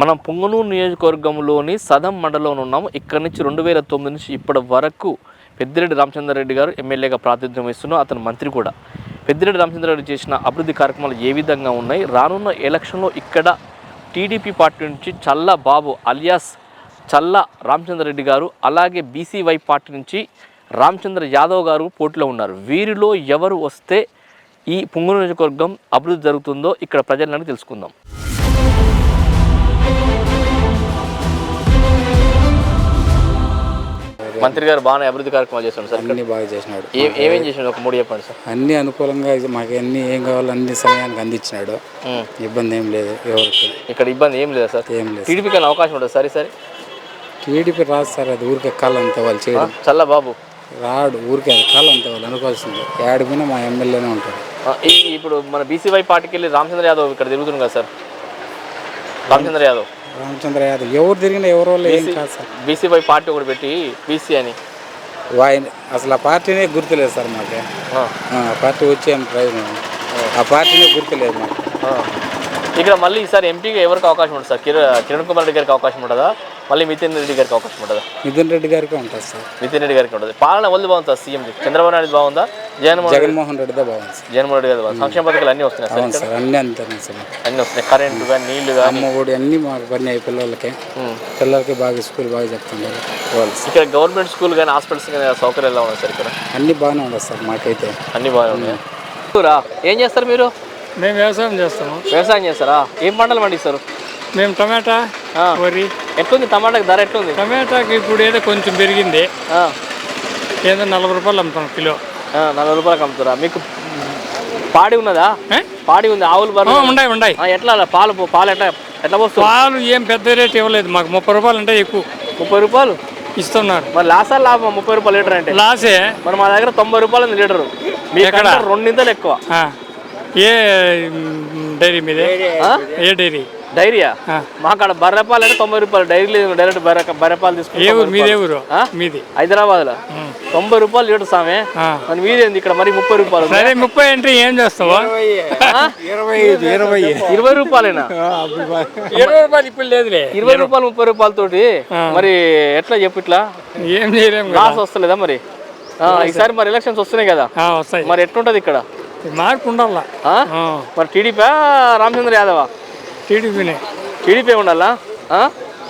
మనం పొంగనూరు నియోజకవర్గంలోని సదం మండలంలో ఉన్నాము. ఇక్కడ నుంచి రెండు వేల తొమ్మిది నుంచి ఇప్పటి వరకు పెద్దిరెడ్డి రామచంద్రారెడ్డి గారు ఎమ్మెల్యేగా ప్రాతినిధ్యం వహిస్తున్నారు. అతను మంత్రి కూడా. పెద్దిరెడ్డి రామచంద్రారెడ్డి చేసిన అభివృద్ధి కార్యక్రమాలు ఏ విధంగా ఉన్నాయి? రానున్న ఎలక్షన్లో ఇక్కడ టీడీపీ పార్టీ నుంచి చల్ల బాబు అలియాస్ చల్ల రామచంద్రారెడ్డి గారు అలాగే బీసీవై పార్టీ నుంచి రామచంద్ర యాదవ్ గారు పోటీలో ఉన్నారు. వీరిలో ఎవరు వస్తే ఈ పొంగు నియోజకవర్గం అభివృద్ధి జరుగుతుందో ఇక్కడ ప్రజలను తెలుసుకుందాం. మంత్రి గారు బాగానే అభివృద్ధి కార్యక్రమాలు చేస్తున్నారు సార్ అన్ని బాగా చేసినాడు. ఏమేం చేసిండు? ఒక మూడు చెప్పండి సార్. అన్ని అనుకూలంగా మాకు అన్ని ఏం కావాలో అన్ని సమయానికి అందించినాడు. ఇబ్బంది ఏం లేదు ఎవరికి. ఇక్కడ ఇబ్బంది ఏం లేదా సార్. ఏం లేదు. టీడీపీకి అవకాశం ఉంటుంది సరే సరే టీడీపీ రాదు సార్ అది ఊరికే కాలంతా వాళ్ళు చేయడం. చల్ల బాబు. రాడు ఊరికే అది కాలంతా వాళ్ళు అనుకోవాల్సింది. ఏడిపోయినా మా ఎమ్మెల్యేనే ఉంటాడు. ఇప్పుడు మన బీసీవై పార్టీకి వెళ్ళి రామచంద్ర యాదవ్ ఇక్కడ తిరుగుతుంది కదా సార్? రామచంద్ర యాదవ్. రామచంద్ర యాదవ్. ఎవరు తిరిగినా ఎవరో వాళ్ళు ఏం కాదు సార్. బీసీవై పార్టీ ఒకటి పెట్టి బీసీ అని. ఆయన అసలు ఆ పార్టీనే గుర్తులేదు సార్ మాకు. ఆ, పార్టీ వచ్చే ప్రయోజనం ఆ పార్టీనే గుర్తులేదు మాకు. ఇక్కడ మళ్ళీ ఈసారి ఎంపీగా ఎవరికి అవకాశం ఉంటుంది సార్? కిరణ్ కుమార్ రెడ్డి గారికి అవకాశం ఉంటుందా? మళ్ళీ నితిన్ రెడ్డి గారికి అవకాశం ఉంటుందా? మిథున్ రెడ్డి గారికి ఉంటుంది సార్. నితిన్ రెడ్డి గారికి ఉంటుంది. పాలన వల్లి బాగుంది సార్? సీఎం చంద్రబాబు నాయుడు బాగుందా? జగన్మోహన్ జగన్మోహన్ రెడ్డిదే బాగుంది జగన్మోహన్ రెడ్డి గారు బాగుంది. సంక్షేమ పథకాలు అన్నీ వస్తున్నాయి సార్ అన్నీ అంతే సార్. అన్నీ వస్తున్నాయి. కరెంటు కానీ నీళ్ళు కానీ. అమ్మ ఒడి అన్నీ మాకు పని పిల్లలకి. పిల్లలకి బాగా స్కూల్ బాగా చెప్తున్నారు. ఇక్కడ గవర్నమెంట్ స్కూల్ కానీ హాస్పిటల్స్ కానీ సౌకర్యాలు ఉన్నాయి సార్ ఇక్కడ? అన్నీ బాగానే ఉండదు సార్ మాకైతే. అన్నీ బాగానే ఉన్నాయి? ఏం చేస్తారు మీరు? మేము వ్యవసాయం చేస్తాము. వ్యవసాయం చేస్తారా? ఏం పంటలు పండిస్తారు? మేము టమాటా ఆ. వరి. ఎట్లుంది? టమాటాకి ధర ఎట్లుంది? టమాటాకి ఇప్పుడు ఏదో కొంచెం పెరిగింది. ఆ, ఏదో నలభై రూపాయలు అమ్ముతాం కిలో. ఆ, నలభై రూపాయలకు అమ్ముతారా? మీకు పాడి ఉన్నదా? ఏ? పాడి ఉంది ఆవులు ఆ, బర్రెలు ఉన్నాయి ఉన్నాయి. ఆ, ఎట్లా అలా పాలు పో- పాలు ఎట్లా ఎట్లా పోస్తుంది పాలు ఏం పెద్ద రేట్ ఇవ్వలేదు మాకు ముప్పై రూపాయలు అంటే ఎక్కువ. ముప్పై రూపాయలు? ఇస్తున్నారు. మరి లాసా లాభం ముప్పై రూపాయలు లీటర్ అంటే? లాసే. మరి మా దగ్గర తొంభై రూపాయలు ఉంది లీటరు. మీ ఎక్కడ? రెండింతలు ఎక్కువ. ఆ. ఏ మ్, డైరీ మీదే? ఆ? ఏ డైరీ? డైరీయా? ఆ. మాకాడ బర్రె పాలు అంటే తొంభై రూపాయలు. డైరీ లేదు డైరెక్ట్ బర్రె బర్రె పాలు ఏ తీసుకుంటాం ఊరు మీదే ఊరు? ఆ? మీది? హైదరాబాద్లో. తొంభై రూపాయలు లీటర్ సామే. మరి మీదేంది ఇక్కడ? మరి ముప్పై రూపాయలు. సరే ముప్పై అంటే ఏం చేస్తావా? ఇరవై ఇరవై రూపాయలేనా? ఇరవై రూపాయలు ఇప్పుడు లేదులే. ఇరవై రూపాయలు ముప్పై రూపాయలతోటి మరి ఎట్లా చెప్పు ఇట్లా? ఏం చేయలేము లాస్ వస్తలేదా మరి? ఆ, ఈసారి మరి ఎలక్షన్స్ వస్తున్నాయి కదా. ఆ, వస్తాయి. మరి ఎట్లుంటది ఇక్కడ? మార్పు ఉండాలా. మరి టీడీపీ రామచంద్ర యాదవా? టీడీపీనే. టీడీపీ ఉండాలా?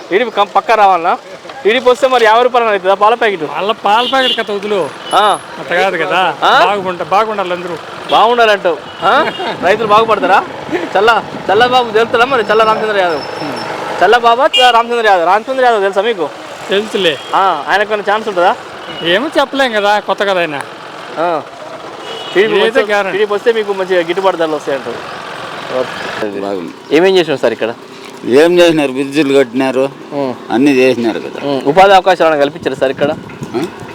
టీడీపీ పక్కా రావాలా? టీడీపీ వస్తే మరి యాభై రూపాయలు అవుతుందా? పాల ప్యాకెట్? మళ్ళీ పాల ప్యాకెట్ కథ వదులు. అట్ట కాదు కదా. బాగుంటా బాగుండాలి అందరూ. బాగుండాలంటావు? రైతులు బాగుపడతారా? చల్ల చల్ల బాబు తెలుస్తుందా మరి? చల్ల రామచంద్ర యాదవ్. చల్ల బాబా చ- రామచంద్ర యాదవ్? రామచంద్ర యాదవ్ తెలుసా మీకు? తెలుసులే. ఆయనకు ఛాన్స్ ఉంటుందా? ఏమో చెప్పలేం కదా కొత్త కదా ఆయన. టీడీపీ వస్తే- మీకు మంచిగా గిట్టుబాటు ధరలు వస్తాయంటారు. బాగుంది. ఏమేం చేసినాం సార్ ఇక్కడ? ఏం చేసినారు? బ్రిడ్జిలు కట్టినారు. అన్ని చేసినారు కదా. ఉపాధి అవకాశాలు కల్పించారు సార్ ఇక్కడ?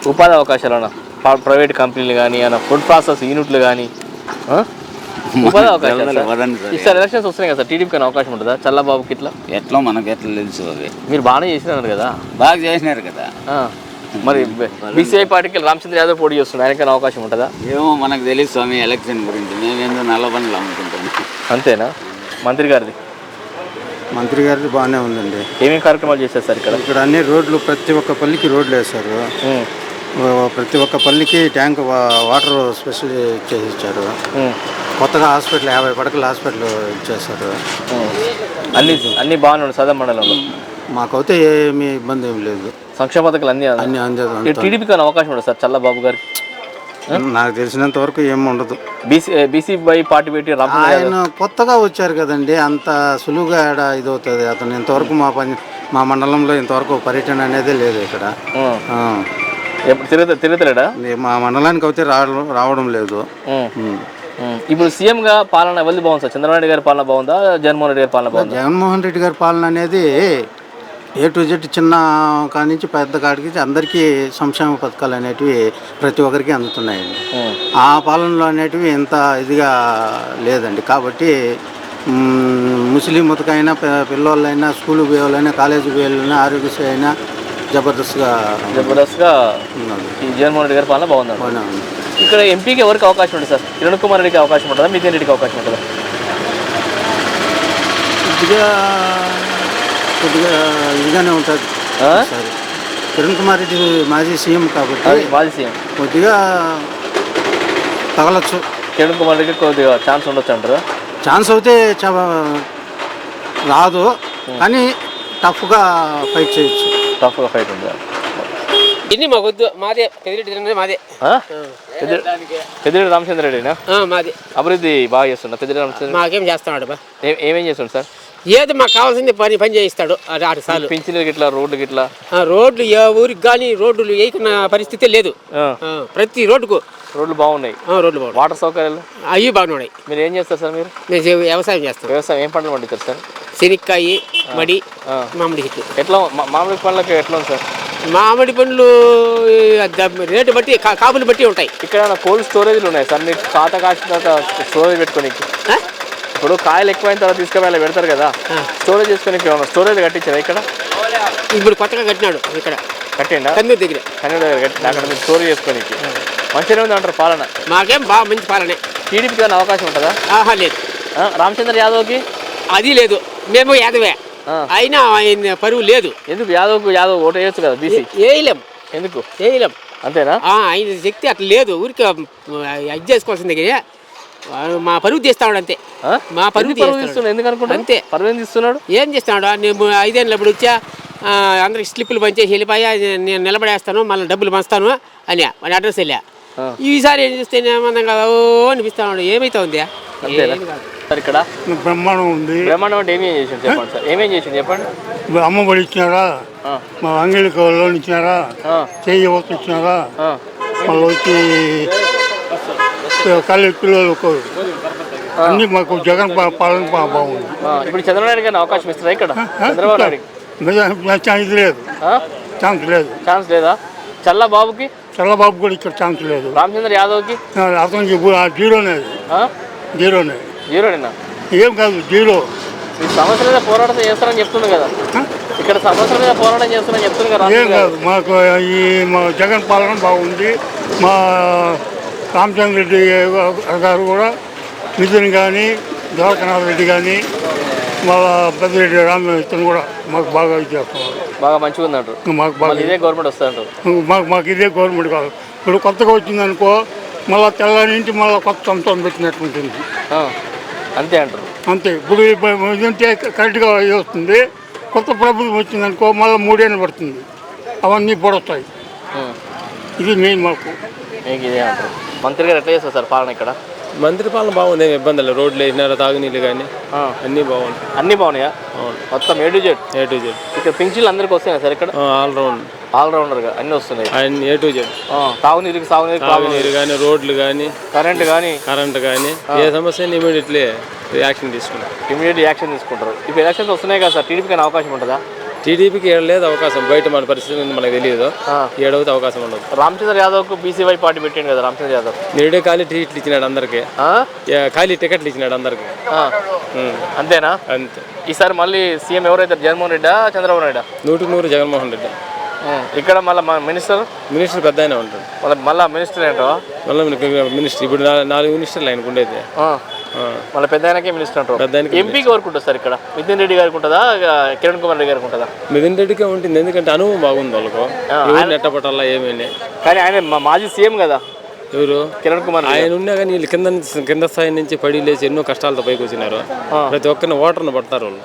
ఉపాధి అవకాశాలు ప్రైవేట్ కంపెనీలు కానీ అన్న ఫుడ్ ప్రాసెస్ యూనిట్లు కానీ ఉపాధి అవకాశాలు సార్. ఎలక్షన్స్ వస్తున్నాయి కదా సార్. టీడీపీకి అవకాశం ఉంటుందా? చల్లబాబుకి ఇట్లా? ఎట్లా? మనకు ఎట్లా తెలుసు అవి. మీరు బాగానే చేసినారు కదా? బాగా చేసినారు కదా. ఆ. మరి బీసీఐ పార్టీకి రామచంద్ర యాదవ్ పోటీ చేస్తున్నాడు. ఆయనకైనా అవకాశం ఉంటుందా? ఏమో మనకు తెలియదు స్వామి ఎలక్షన్ గురించి. మేమేందో నల్ల పనులు అమ్ముకుంటాం. అంతేనా? మంత్రి గారిది? మంత్రి గారిది బాగానే ఉందండి. ఏమేమి కార్యక్రమాలు చేశారు సార్ ఇక్కడ? ఇక్కడ అన్ని రోడ్లు ప్రతి ఒక్క పల్లికి రోడ్లు వేశారు. ప్రతి ఒక్క పల్లికి ట్యాంక్ వా- వాటర్ స్పెషల్ చేసి ఇచ్చారు ఉం. కొత్తగా హాస్పిటల్ యాభై పడకల హాస్పిటల్ ఇచ్చేశారు ఉం. అన్ని అన్ని బాగానే ఉన్నాయి సదం మండలంలో? మాకైతే ఏమీ ఇబ్బంది ఏం లేదు. సంక్షేమ పథకాలు అన్ని అన్ని అంతా. టీడీపీకి అవకాశం ఉండదు సార్ చల్లబాబు గారికి? నాకు తెలిసినంత వరకు ఏం ఉండదు. బీసీ బీసీ బై పార్టీ పెట్టి ఆయన కొత్తగా వచ్చారు కదండి అంత సులువుగా ఆడ ఇదవుతుంది. అతను ఇంతవరకు మా పని మా మండలంలో ఇంతవరకు పర్యటన అనేది లేదు ఇక్కడ. ఎప్పుడు తిరుగుతా తిరుగుతలేడా? మా మండలానికి అయితే రావడం రావడం లేదు. ఇప్పుడు సీఎం గా పాలన ఎవరిది బాగుంది సార్? చంద్రబాబు నాయుడు గారి పాలన బాగుందా? జగన్మోహన్ రెడ్డి గారి పాలన బాగుందా? జగన్మోహన్ రెడ్డి గారి పాలన అనేది ఏ టు జెడ్ చిన్న కాడి నుంచి పెద్ద కాడికి అందరికీ సంక్షేమ పథకాలు అనేటివి ప్రతి ఒక్కరికి అందుతున్నాయండి. ఆ. పాలనలో అనేటివి ఇంత ఇదిగా లేదండి. కాబట్టి ముస్లిం మతకైనా పిల్లలైనా స్కూల్ పోయేవాళ్ళైనా కాలేజీ పోయేవాళ్ళైనా ఆరోగ్యశ్రీ అయినా జబర్దస్త్గా జబర్దస్త్గా ఉన్నది. ఈ జగన్మోహన్ రెడ్డి గారి పాలన బాగుందా ఇక్కడ ఎంపీకి ఎవరికి అవకాశం ఉంటుంది సార్? కిరణ్ కుమార్ రెడ్డికి అవకాశం ఉంటుందా? మితిన్ రెడ్డికి అవకాశం ఉంటుందా? కొద్దిగా కొద్దిగా ఇదిగానే ఉంటుంది కిరణ్ కుమార్ రెడ్డి మాజీ సీఎం కాబట్టి మాజీ సీఎం. కొద్దిగా తగలచ్చు. కిరణ్ కుమార్ రెడ్డికి కొద్దిగా ఛాన్స్ ఉండొచ్చు అంటారు? ఛాన్స్ అయితే చ- రాదు. కానీ టఫ్గా ఫైట్ చేయొచ్చు. టఫ్గా ఫైట్ ఉంది? ఇన్ని మా వద్దు మాదే. పెదిరెడ్డి మాదే. పెద్దిరెడ్డి రామచంద్ర రెడ్డినా? మాదే. అభివృద్ధి బాగా చేస్తున్నా. పెద్దిరెడ్డి రామచంద్ర మాకేం చేస్తున్నాడు బా? ఏమేం చేస్తుండు సార్? ఏది మాకు కావాల్సింది పని పని చేయిస్తాడు. అది ఆరు సార్లు పింఛన్లు గిట్లా రోడ్లు గిట్లా? రోడ్లు ఏ ఊరికి కానీ రోడ్లు వేయకున్న పరిస్థితి లేదు. ప్రతి రోడ్డుకు రోడ్లు బాగున్నాయి? రోడ్లు బాగున్నాయి. వాటర్ సౌకర్యాలు? అవి బాగున్నాయి. మీరు ఏం చేస్తారు సార్ మీరు? మేము వ్యవసాయం చేస్తాం. వ్యవసాయం ఏం పంటలు పండిస్తారు సార్? శనక్కాయ మడి. మామిడి చెట్లు. ఎట్లా మామిడి పండ్లకి ఎట్లా ఉంది సార్? మామిడి పండ్లు రేటు బట్టి కాపులు బట్టి ఉంటాయి. ఇక్కడ కోల్డ్ స్టోరేజ్లు ఉన్నాయి సార్? మీకు కాత కాసిన స్టోరేజ్ పెట్టుకోనికి? ఇప్పుడు కాయలు ఎక్కువైన తర్వాత తీసుకువెళ్ళి పెడతారు కదా. స్టోరేజ్ చేసుకోనికి స్టోరేజ్ కట్టించారా ఇక్కడ? ఇప్పుడు కొత్తగా కట్టినాడు ఇక్కడ. కట్టిండా? దగ్గర. దగ్గర కట్టి అక్కడ మీరు స్టోరేజ్ చేసుకోనికి. మంచిగానే ఉంది అంటారు పాలన. మాకేం బాగా మంచి పాలనే. టీడీపీకి ఏమైనా అవకాశం ఉంటుందా? ఆహా లేదు. రామచంద్ర యాదవ్కి? అది లేదు. మేము యాదవే. అయినా ఆయన పరువు లేదు. ఎందుకు? యాదవ్కు యాదవ్ ఓటు వేయచ్చు కదా బీసీ? వేయలేం. ఎందుకు? వేయలేం. అంతేనా? ఆయన శక్తి అట్లా లేదు. ఊరికి అది చేసుకోవాల్సిందే కానీ వాడు మా పరువు తీస్తాడు అంతే. ఆ? మా పరువు ఎందుకు పరువు తీస్తున్నాడు. తీస్తున్నాడు? ఎందుకు అనుకుంటా అంతే. పరువు ఏం తీస్తున్నాడు? ఏం చేస్తున్నాడు నేను ఐదేళ్ళు అప్పుడు వచ్చా ఆ, అందరికి స్లిప్పులు పంచేసి వెళ్ళిపోయా నేను నిలబడేస్తాను మళ్ళీ డబ్బులు పంచుతాను అని వాడి అడ్రస్ వెళ్ళా. ఈసారి ఏం చేస్తే ఏమన్నా ఓ అనిపిస్తాడు. ఏమైతే ఉంది అంతేనా సార్ ఇక్కడ బ్రహ్మాండం ఉంది. బ్రహ్మాండం అంటే ఏమేం చేసిండు? చెప్పండి సార్. ఏమేం చేసిండు? చెప్పండి. ఇప్పుడు అమ్మఒడి ఇచ్చినారా? ఆ. మా అంగళికి లోన్ ఇచ్చినారా? ఆ, చేయి యువత ఇచ్చినారా ఆ. మళ్ళీ వచ్చి కాలేజ్ పిల్లలకు అన్ని మాకు జగన్ పా- పాలన బా- బాగుంది. ఆ, ఇప్పుడు చంద్రబాబు నాయుడు గారిని అవకాశం ఇస్తారా ఇక్కడ? చంద్రబాబు నాయుడు ఛాన్స్ లేదు. ఛాన్స్ లేదు. ఛాన్స్ లేదా? చల్ల బాబుకి చల్లబాబు కూడా ఇక్కడ ఛాన్స్ లేదు. రామచంద్ర యాదవ్కి? అతనికి ఇప్పుడు ఆ జీరోనే అది. ఆ? జీరోనే. జీరోడేనా ఏం కాదు జీరో. ఈ సమస్యల మీద పోరాటం చేస్తారని చెప్తుండు కదా. ఇక్కడ సమస్యల మీద పోరాటం చేస్తారని చెప్తుంది కదా ఏం కాదు మాకు ఈ మా జగన్ పాలన బాగుంది. మా రామచంద్ర రెడ్డి గారు కూడా నితిన్ కానీ ద్వారకనాథ్ రెడ్డి కానీ మా పెద్దరెడ్డి రామ ఇతను కూడా మాకు బాగా ఇది చేస్తున్నారు. బాగా మంచిగా ఉందంటారు. మాకు బాగా ఇదే. గవర్నమెంట్ వస్తుందంటారు. మాకు మాకు ఇదే గవర్నమెంట్ కాదు. ఇప్పుడు కొత్తగా వచ్చిందనుకో మళ్ళీ తెల్లని నుంచి మళ్ళీ కొత్త సంవత్సరం పెట్టినట్టు ఉంటుంది ఆ, అంతే అంటారు. అంతే. ఇప్పుడు ఇదంటే కరెక్ట్గా వస్తుంది. కొత్త ప్రభుత్వం వచ్చిందనుకో మళ్ళీ మూడేళ్ళు పడుతుంది. అవన్నీ పొడొస్తాయి. ఇది మెయిన్ మాకు. మీకు ఇదే అంటారు. మంత్రి గారు ఎట్లా చేస్తారు సార్ పాలన ఇక్కడ? మంత్రి పాలన బాగుంది ఏమి ఇబ్బంది లేదు. రోడ్లు వేసినారు తాగునీళ్ళు కానీ. అన్నీ బాగుంది అన్నీ బాగున్నాయా? మొత్తం A to Z A to Z ఇక్కడ పింఛన్లు అందరికి వస్తున్నాయి సార్ ఇక్కడ? ఆల్రౌండ్. ఆల్రౌండర్గా అన్నీ వస్తున్నాయి. ఆయన ఏ టు జెడ్ ఆ, తాగునీరుకి సాగునీరు తాగునీరు కానీ రోడ్లు కానీ కరెంట్ కానీ. కరెంట్ కానీ. ఏ సమస్య ఇమీడియట్లీ యాక్షన్ తీసుకున్నాం ఇమీడియట్ యాక్షన్ తీసుకుంటారు. ఇప్పుడు ఎలక్షన్స్ వస్తున్నాయి కదా సార్ టీడీపీకి అవకాశం ఉంటుందా? టీడీపీకి ఏడ లేదు అవకాశం. బయట మన పరిస్థితి మనకు తెలియదు. ఏడవతే అవకాశం ఉండదు. రామచంద్ర యాదవ్కు బీసీవై పార్టీ పెట్టిండు కదా రామచంద్ర యాదవ్? నేడే ఖాళీ టికెట్లు ఇచ్చినాడు అందరికి? ఖాళీ టికెట్లు ఇచ్చినాడు అందరికి. అంతేనా? అంతే. ఈసారి మళ్ళీ సీఎం ఎవరైతే జగన్మోహన్ రెడ్డా చంద్రబాబు నాయుడా? నూటికి నూరు జగన్మోహన్ రెడ్డి. ఇక్కడ మళ్ళీ మన మినిస్టర్? మినిస్టర్ పెద్ద ఆయన ఉంటాడు. మళ్ళీ మళ్ళీ మినిస్టర్ ఏంటో? మళ్ళీ మినిస్టర్ ఇప్పుడు నాలుగు మినిస్టర్లు ఆయనకు ఉండేది. మళ్ళీ పెద్ద ఆయనకే మినిస్టర్ అంటారు. ఎంపీకి వరకు ఉంటుంది సార్ ఇక్కడ? నితిన్ రెడ్డి గారికి ఉంటుందా? కిరణ్ కుమార్ రెడ్డి గారికి ఉంటుందా? మిథున్ రెడ్డికే ఉంటుంది ఎందుకంటే అనుభవం బాగుంది వాళ్ళకు. నెట్టపట్టాలా ఏమైనా కానీ ఆయన మాజీ సీఎం కదా. ఎవరు? కిరణ్ కుమార్ ఆయన ఉన్నా కానీ వీళ్ళు కింద కింద స్థాయి నుంచి పడి లేచి ఎన్నో కష్టాలతో పైకి వచ్చినారు. ప్రతి ఒక్కరిని ఓటర్ని పడతారు వాళ్ళు.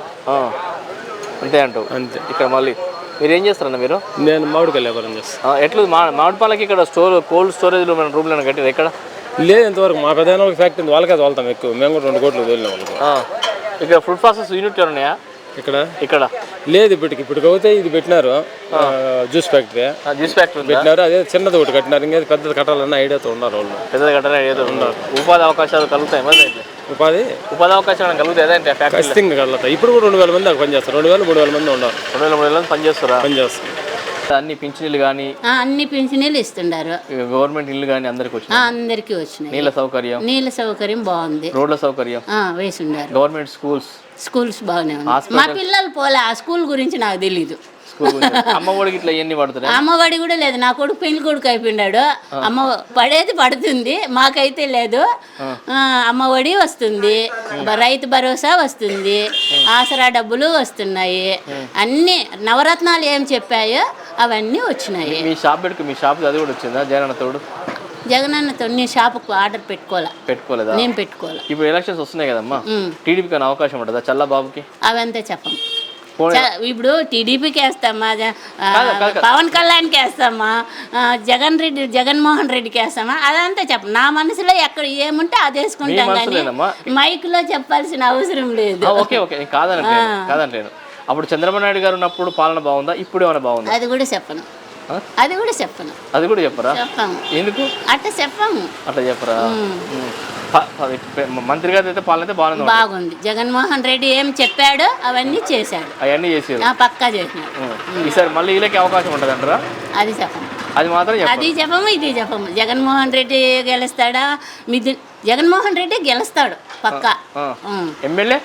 అంతే అంటావు. అంతే. ఇక్కడ మళ్ళీ మీరు ఏం చేస్తారన్న మీరు? నేను మామిడికాయ వ్యాపారం చేస్తాను ఎట్లు మా మామిడి పాలకి ఇక్కడ స్టోర్ కోల్డ్ స్టోరేజ్లో మన రూమ్లను కట్టారు ఎక్కడ లేదు ఇంతవరకు మా పెద్ద వాళ్ళకి ఫ్యాక్టరీ ఉంది. వాళ్ళకే తోలుతాం ఎక్కువ. మేము కూడా రెండు కోట్లు వదిలిన వాళ్ళకి. ఇక్కడ ఫుడ్ ప్రాసెస్ యూనిట్ ఉన్నాయా? ఇక్కడ? ఇక్కడ. లేదు ఇప్పటికి. ఇప్పటికి అవుతే ఇది పెట్టినారు. జ్యూస్ ఫ్యాక్టరీ జ్యూస్ ఫ్యాక్టరీ పెట్టినారు. అదే చిన్నది ఒకటి కట్టినారు. ఇంకా పెద్దది కట్టాలన్న ఐడియాతో ఉన్నారు వాళ్ళు. పెద్దది కట్టనే ఏదో ఉన్నారు. ఉపాధి అవకాశాలు కలుగుతాయి? మరి అయితే. ఉపాధి? ఉపాధి అవకాశాలు కలుగుతాయి? ఖచ్చితంగా కలుగుతాయి. ఇప్పుడు కూడా రెండు వేల మంది దాకా పనిచేస్తారు. రెండు వేలు మూడు వేల మంది ఉన్నారు. రెండు వేల మూడు వేల మంది పనిచేస్తారా? పనిచేస్తారు. అన్ని పింఛనీలు కానీ అన్ని పింఛనీలు ఇస్తుండారు. గవర్నమెంట్ ఇల్లు కానీ అందరికి వచ్చినాయి? అందరికీ వచ్చినాయి. నీళ్ళ సౌకర్యం? నీళ్ళ సౌకర్యం బాగుంది. రోడ్ల సౌకర్యం? వేసిండారు. Government schools? స్కూల్స్ బాగానే హాస్పిటల్. మా పిల్లలు పోలే ఆ స్కూల్ గురించి నాకు తెలీదు. అమ్మ ఒడికి ఇట్లా పడుతున్నాయి? అమ్మఒడి కూడా లేదు. నా కొడుకు పెళ్ళి కొడుకు అయిపోయినాడు అమ్మ పడేది పడుతుంది. మాకైతే లేదు. ఆ, అమ్మఒడి వస్తుంది. రైతు భరోసా వస్తుంది. ఆసరా డబ్బులు వస్తున్నాయి. అన్నీ నవరత్నాలు ఏం చెప్పాయో అవన్నీ వచ్చినాయి. మీ షాప్ పెట్టుకు మీ షాప్ అది కూడా వచ్చిందా? జగనన్న తోడు? జగనన్నతో నీ షాపుకు ఆర్డర్ పెట్టుకోవాలా? పెట్టుకోలేదా? నేను పెట్టుకోవాలా. ఇప్పుడు ఎలక్షన్స్ వస్తున్నాయి కదమ్మా. టీడీపీకి అని అవకాశం ఉంటుందా? చల్లబాబుకి అవంతా చెప్పం. ఇప్పుడు టీడీపీకి వేస్తామా. పవన్ కళ్యాణ్కి వేస్తామా? జగన్ రెడ్డి జగన్మోహన్ రెడ్డికి వేస్తామా? అదంతా చెప్పం. నా మనసులో ఎక్కడ ఏముంటే అది వేసుకుంటాం కానీ? మైక్లో చెప్పాల్సిన అవసరం లేదు. Okay okay. నేను కాదనట్లేను అప్పుడు చంద్రబాబు నాయుడు గారు ఉన్నప్పుడు పాలన బాగుందా? ఇప్పుడు ఏమైనా బాగుందా? అది కూడా చెప్పను? అది కూడా చెప్పను. అది కూడా చెప్పరా? ఎందుకు? అట్ట చెప్పాము. అట్లా చెప్పరా? మంత్రి గారు అయితే పాలన అయితే బాగానే ఉంది బాగుంది. జగన్మోహన్ రెడ్డి ఏం చెప్పాడో అవన్నీ చేశాడు. అవన్నీ చేసారు ఆ, పక్కా చేసినాడు. ఈసారి మళ్ళీ వీళ్ళకి అవకాశం ఉంటుంది అంటారా అది చెప్పము అది మాత్రం చెప్పండి అది చెప్పము ఇది చెప్పము. జగన్మోహన్ రెడ్డి గెలుస్తాడా? మిథున్ జగన్మోహన్ రెడ్డి గెలుస్తాడు పక్కా. ఎమ్మెల్యే?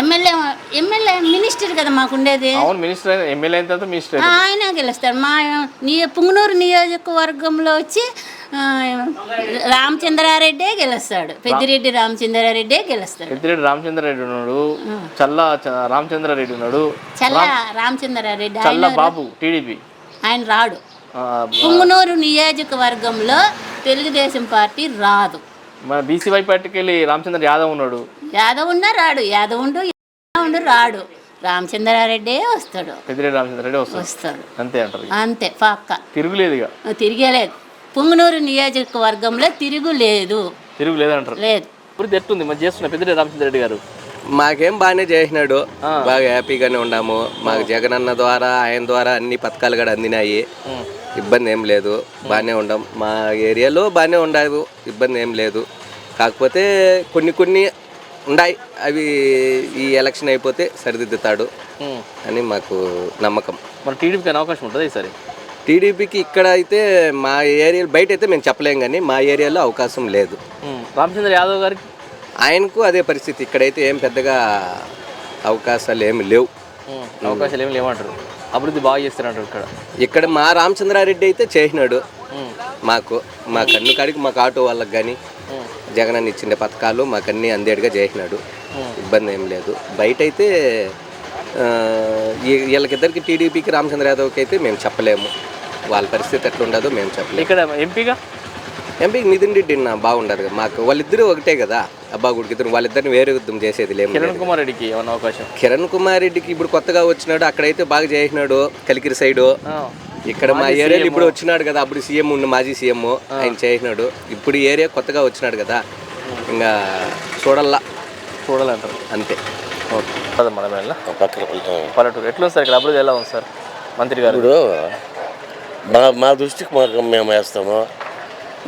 ఎమ్మెల్యే ఎమ్మెల్యే మినిస్టర్ కదా మాకుండేది. అవును మినిస్టర్ అయిన ఎమ్మెల్యే అయిన తర్వాత మినిస్టర్ ఆయన గెలుస్తాడు. మా నీ పుంగనూరు నియోజకవర్గంలో వచ్చి రామచంద్రారెడ్డే గెలుస్తాడు. పెద్దిరెడ్డి రామచంద్రారెడ్డే గెలుస్తాడు. పెద్దిరెడ్డి రామచంద్రారెడ్డి ఉన్నాడు. చల్ల రామచంద్రారెడ్డి ఉన్నాడు. చల్ల రామచంద్రారెడ్డి. చల్ల బాబు టీడీపీ. ఆయన రాడు. పుంగనూరు నియోజకవర్గంలో తెలుగుదేశం పార్టీ రాదు. మన బీసీవై పార్టీకి వెళ్ళి రామచంద్ర యాదవ్ ఉన్నాడు. యాదవ్ ఉన్నా రాడు యాదవ్ ఉండు ఉండు రాడు. రామచంద్రారెడ్డే వస్తాడు. పెద్దిరెడ్డి రామచంద్రారెడ్డి వస్తాడు. వస్తాడు. అంతే అంటారు అంతే పక్క. తిరుగులేదు ఇక. తిరిగేలేదు. పుంగనూరు నియోజకవర్గంలో తిరుగులేదు. తిరుగులేదు అంటారు లేదు. ఇప్పుడు ఎట్టుంది? మరి చేస్తున్న పెద్దిరెడ్డి రామచంద్రారెడ్డి గారు? మాకేం బాగానే చేసినాడు. బాగా హ్యాపీగానే ఉన్నాము. మాకు జగనన్న ద్వారా ఆయన ద్వారా అన్ని పథకాలు కూడా అందినాయి. ఇబ్బంది ఏం లేదు. బాగానే ఉండం. మా ఏరియాలో బాగానే ఉండదు ఇబ్బంది ఏం లేదు. కాకపోతే కొన్ని కొన్ని ఉన్నాయి అవి ఈ ఎలక్షన్ అయిపోతే సరిదిద్దుతాడు. అని మాకు నమ్మకం. మరి టీడీపీకి అవకాశం ఉంటుంది ఈసారి? టీడీపీకి ఇక్కడ అయితే మా ఏరియా బయట అయితే మేము చెప్పలేం కానీ మా ఏరియాలో అవకాశం లేదు. రామచంద్ర యాదవ్ గారికి? ఆయనకు అదే పరిస్థితి. ఇక్కడైతే ఏం పెద్దగా అవకాశాలు ఏమి లేవు. అవకాశాలు ఏమి లేవంటారు. అభివృద్ధి బాగా చేస్తారంటారు ఇక్కడ. ఇక్కడ మా రామచంద్రారెడ్డి అయితే చేసినాడు. మాకు మా కన్ను కాడికి మాకు ఆటో వాళ్ళకి కానీ జగన్ ఇచ్చిన పథకాలు మాకు అన్నీ అందేడుగా చేసినాడు. ఇబ్బంది ఏం లేదు. బయట అయితే వీళ్ళకిద్దరికి టీడీపీకి రామచంద్ర యాదవ్కి అయితే మేము చెప్పలేము. వాళ్ళ పరిస్థితి ఎట్లా ఉండదో మేము చెప్పలేము. ఇక్కడ ఎంపీగా? ఎంపీకి నితిన్ రెడ్డి నా బాగుండదు కదా. మాకు వాళ్ళిద్దరూ ఒకటే కదా. అబ్బా గుడికి ఇద్దరు వాళ్ళిద్దరిని వేరే యుద్ధం చేసేది లేము కిరణ్ కుమార్ రెడ్డికి ఏమన్నా అవకాశం? కిరణ్ కుమార్ రెడ్డికి ఇప్పుడు కొత్తగా వచ్చినాడు. అక్కడైతే బాగా చేసినాడు కలికిరి సైడు. ఇక్కడ మా ఏరియాలో ఇప్పుడు వచ్చినాడు కదా. అప్పుడు సీఎం ఉండి మాజీ సీఎం ఆయన చేసినాడు. ఇప్పుడు ఈ ఏరియా కొత్తగా వచ్చినాడు కదా. ఇంకా చూడల్లా. చూడాలంటారు. అంతే. ఓకే. పల్లెటూరు. ఎట్లా ఉంది సార్ ఇక్కడ అభివృద్ధి ఎలా ఉంది సార్? మంత్రి గారు. ఇప్పుడు మా మా దృష్టికి మాకు మేము వేస్తాము.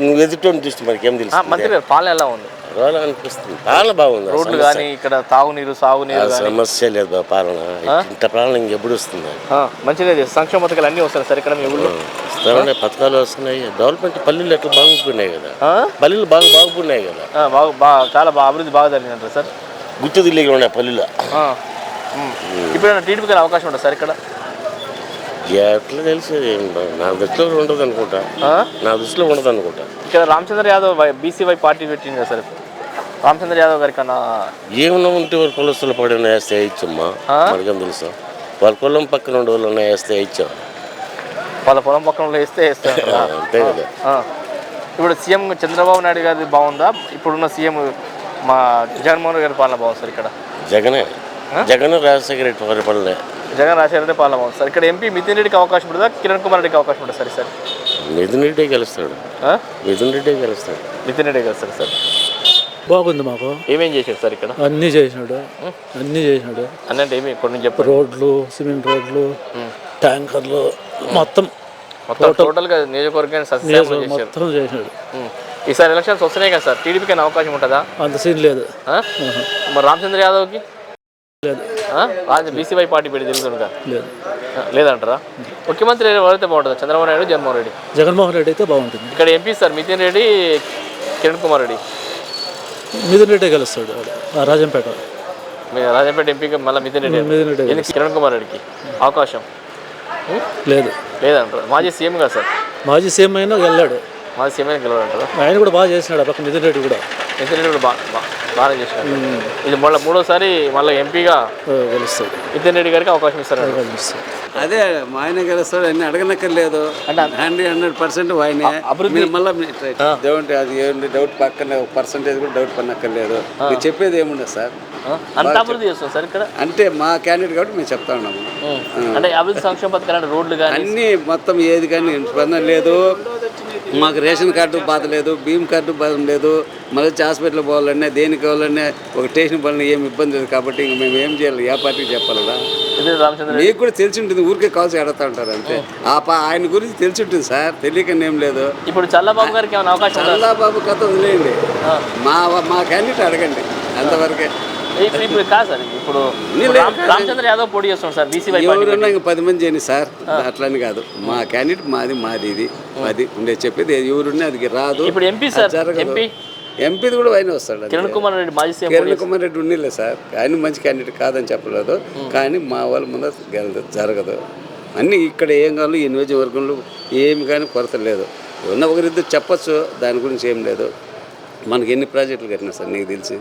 నువ్వు ఎదుటి దృష్టి మనకి ఏం తెలుసు మంత్రి గారు పాలన ఎలా ఉంది? రోడ్లు అనిపిస్తుంది పాలన బాగుంది. రోడ్లు కానీ ఇక్కడ తాగునీరు సాగునీరు సమస్య లేదు పాలన. ఇంత పాలన ఇంకెప్పుడు వస్తుంది? చేస్తారు సంక్షేమ పథకాలు అన్నీ వస్తాయి సార్ ఇక్కడ మీ ఊళ్ళో? పథకాలు వస్తున్నాయి. డెవలప్మెంట్ పల్లెలు ఎట్లా బాగుపోయినాయి కదా? పల్లెలు బాగా బాగుపోయినాయి కదా? బాగా బాగా చాలా బాగా అభివృద్ధి బాగా జరిగిందంటారు సార్. గుర్తు తెలియక ఉన్నాయి పల్లెలు. ఇప్పుడు టీడీపీకి అవకాశం ఉంటుంది సార్ ఇక్కడ? ఎట్లా తెలిసి నా దృష్టిలో ఉండదు అనుకుంటా? నా దృష్టిలో ఉండదు అనుకుంటా. ఇక్కడ రామచంద్ర యాదవ్ బీసీవై పార్టీ పెట్టింది సార్. రామచంద్ర యాదవ్ గారి కన్నా ఏమన్నా ఉంటే వాళ్ళ కులస్తుల పడిన వేస్తే ఇచ్చమ్మా? మనకేం తెలుసు? వాళ్ళ కులం పక్కన ఉండే వాళ్ళని వేస్తే ఇచ్చాం? వాళ్ళ పొలం పక్కన వేస్తే వేస్తారు అంతే కదా. ఇప్పుడు సీఎం చంద్రబాబు నాయుడు గారి బాగుందా? ఇప్పుడున్న సీఎం మా జగన్మోహన్ గారి పాలన బాగుంది సార్ ఇక్కడ? జగనే. జగన్ రాజశేఖర రెడ్డి పరిపాలనే. జగన్ రాజశేఖర రెడ్డి పాలన బాగుంది. సార్ ఇక్కడ ఎంపీ మితిన్ రెడ్డికి అవకాశం ఉంటుందా? కిరణ్ కుమార్ రెడ్డికి అవకాశం ఉంటుంది సరే సార్? మిథున్ రెడ్డి గెలుస్తాడు. ఆ? మిథున్ రెడ్డి గెలుస్తాడు. మితిన్ రెడ్డి గారు సార్. సార్ బాగుంది మాకు. ఏమేం చేశారు సార్ ఇక్కడ? అన్నీ చేసినాడు. అన్నీ చేసినాడు. అన్నట్టు ఏమి? కొన్ని చెప్పారు రోడ్లు సిమెంట్ రోడ్లు ట్యాంకర్లు మొత్తం. మొత్తం టోటల్గా నియోజకవర్గాన్ని మొత్తం చేసినాడు. ఈసారి ఎలక్షన్స్ వస్తున్నాయి కదా సార్. టీడీపీకి అయినా అవకాశం ఉంటుందా? అంత సీన్ లేదు. ఆ? మరి రామచంద్ర యాదవ్కి? లేదు. రాజ బీసీవై పార్టీ పెట్టి లేదు. లేదంటారా? ముఖ్యమంత్రి ఎవరైతే బాగుంటుంది చంద్రబాబు నాయుడు జగన్మోహన్ రెడ్డి. జగన్మోహన్ రెడ్డి అయితే బాగుంటుంది. ఇక్కడ ఎంపీ సార్ మితిన్ రెడ్డి కిరణ్ కుమార్ రెడ్డి. మిథున్ రెడ్డి గెలుస్తాడు రాజంపేట రాజంపేట ఎంపీకి మళ్ళీ మిథున్ రెడ్డి. కిరణ్ కుమార్ రెడ్డికి? అవకాశం? లేదు. లేదంటారు? మాజీ సీఎం కదా సార్. మాజీ సీఎం అయినా వెళ్ళాడు మాజీ సీఎం గెలవాలంటారా? ఆయన కూడా బాగా చేసినాడు పక్క మిథున్ రెడ్డి కూడా. నితిన్ రెడ్డి కూడా బాగా బాగానే చేసినారు ఇది మళ్ళీ మూడోసారి మళ్ళీ ఎంపీగా గెలుస్తాడు. నితిన్ రెడ్డి గారికి అవకాశం ఇస్తారు అదే మా ఆయన గెలుస్తాడు అన్ని అడగనక్కర్లేదు. హండ్రెడ్ హండ్రెడ్ పర్సెంట్ ఆయనే అభివృద్ధి- మీరు మళ్ళీ డౌట్ అది ఏంటి డౌట్ పక్కన పర్సంటేజ్ కూడా డౌట్ పన్నక్కర్లేదు మీరు చెప్పేది ఏముండదు సార్. అంత అభివృద్ధి చేస్తాం సార్ ఇక్కడ? అంటే మా క్యాండిడేట్ కాబట్టి మేము చెప్తా ఉన్నాము. అంటే అభివృద్ధి సంక్షేమ పథకాలు రోడ్లు కానీ అన్నీ మొత్తం ఏది కానీ స్పందన లేదు. మాకు రేషన్ కార్డు బాధ లేదు భీమ్ కార్డు బాధ లేదు మళ్ళీ హాస్పిటల్ పోవాలన్నా దేనికి కావాలన్నా ఒక స్టేషన్ పనులు ఏమి ఇబ్బంది లేదు కాబట్టి ఇంక మేము ఏం చేయాలి? ఏ పార్టీకి చెప్పాలా మీకు కూడా తెలిసి ఉంటుంది ఊరికే కాల్స్ అడుగుతా ఉంటారు అంతే. ఆ పా ఆయన గురించి తెలిసి ఉంటుంది సార్ తెలియకనే ఏం లేదు. ఇప్పుడు చల్లబాబు గారికి ఏమైనా అవకాశం ఉందా? చల్లాబాబు కథ వదిలేయండి. మా మా క్యాండిడేట్ అడగండి అంతవరకే. ఇప్పుడు ఇప్పుడు కాదు సార్ ఇప్పుడు లేదు. రామ్- రామచంద్ర యాదవ్ పోటీ చేస్తున్నాడు సార్ బీసీ వై పార్టీ ఎవరన్నా ఇంక పది మంది చేయని సార్ అట్లని కాదు. మా క్యాండిడేట్ మాది మాది ఇది మాది ఉండే చెప్పేది ఎవరున్నా అది రాదు. ఇప్పుడు ఎంపీ సార్, అది. ఎంపీ? ఎంపీది కూడా ఆయన వస్తాడు. కిరణ్ కుమార్ రెడ్డి మాజీ సీఎం కిరణ్ కుమార్ రెడ్డి ఉన్నిలే సార్. ఆయన మంచి క్యాండిడేట్ కాదని చెప్పలేదు. కానీ మా వాళ్ళ ముందు గెలదు జరగదు. అన్నీ ఇక్కడ ఏం కావాలో ఈ నియోజకవర్గంలో ఏమి కానీ కొరత లేదు. ఉన్న ఒకరిద్దరు చెప్పొచ్చు దాని గురించి ఏం లేదు. మనకి ఎన్ని ప్రాజెక్టులు కట్టినా సార్ నీకు తెలిసి.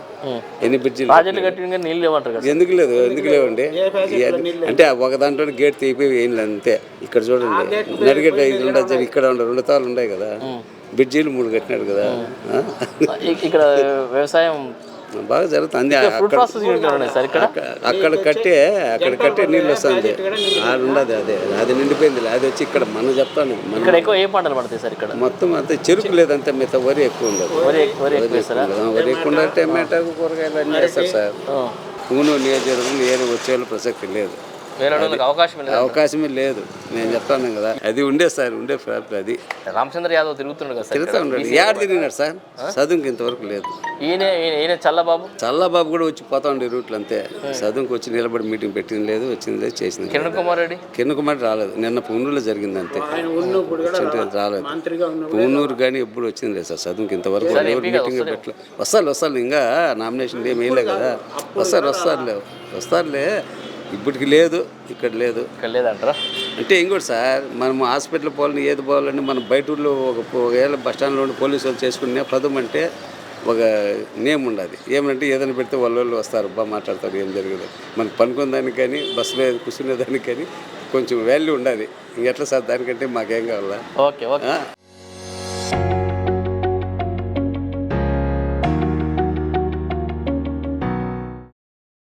ఎన్ని బ్రిడ్జిలు ప్రాజెక్టులు కట్టిన? నీళ్ళు లేవంటారు కదా ఎందుకు లేదు? ఎందుకు లేవండి? అంటే ఒక దాంట్లో గేట్ తీపి ఏం లేదు అంతే. ఇక్కడ చూడండి. నడిగేట ఇది ఉండదు ఇక్కడ ఉండే రెండు తాళ్ళు ఉన్నాయి కదా. బ్రిడ్జీలు మూడు కట్టినాడు కదా. ఇక్కడ వ్యవసాయం బాగా జరుగుతుంది. అక్కడ కట్టే అక్కడ కట్టే నీళ్ళు వస్తుంది. ఆడ ఉండదు అదే అది నిండిపోయింది. అది వచ్చి ఇక్కడ మనం చెప్తాను. మన ఇక్కడ ఎక్కువ ఏ పంటలు పడతాయి సార్ ఇక్కడ? మొత్తం అంతే. చెరుకు లేదంటే మిగతా వరి ఎక్కువ ఉండదు. వరి వరి ఎక్కువ వేస్తారా ఆ, వరి ఎక్కువ ఉండదు. టమాటా కూరగాయలు అన్నీ వేస్తారు సార్. పూను నియోజకవర్గం ఏది వచ్చే ప్రసక్తి లేదు. అవకాశమే లేదు. నేను చెప్తాను కదా. అది ఉండే సార్ ఉండే ప్రాబ్లం అది. రామచంద్ర యాదవ్ తిరుగుతున్నాడు కదా తిరుగుతూ. ఉన్నాడు. యాడ్ తిరిగినాడు సార్? చదువుకి ఇంతవరకు లేదు. ఈయన చల్లబాబు? చల్లబాబు కూడా వచ్చి పోతా ఉండే రూట్లు అంతే. చదువుకి వచ్చి నిలబడి మీటింగ్ పెట్టింది లేదు వచ్చింది లేదు చేసింది కిరణ్. కుమార్ రెడ్డి? కిరణ్ కుమార్ రాలేదు. నిన్న పూనూరులో జరిగింది అంతే. రాలేదు. పూనూరు కానీ ఎప్పుడు వచ్చింది లేదు సార్. చదువుకి ఇంతవరకు మీటింగ్ వస్తలేరు. పెట్టలే. వస్తారు వస్తారు. ఇంకా నామినేషన్ ఏం వేయలే కదా. వస్తారు వస్తారులే వస్తారులే ఇప్పటికి లేదు ఇక్కడ లేదు. ఇక్కడ లేదంటారా? అంటే ఇంకోటి సార్ మనం హాస్పిటల్ పోవాలని ఏది పోవాలని మనం బయట ఊళ్ళో ఒక ఒకవేళ బస్ స్టాండ్లో ఉండి పోలీసు వాళ్ళు చేసుకునే పదం అంటే ఒక నేమ్ ఉండదు. ఏమంటే ఏదైనా పెడితే వాళ్ళ వాళ్ళు వస్తారు బాగా మాట్లాడతారు ఏం జరగదు. మనకు పనుకునే దానికి కానీ బస్సులో కూర్చునే దానికి కానీ కొంచెం వాల్యూ ఉండాలి ఇంకెట్లా సార్ దానికంటే మాకేం కావాలా? Okay okay?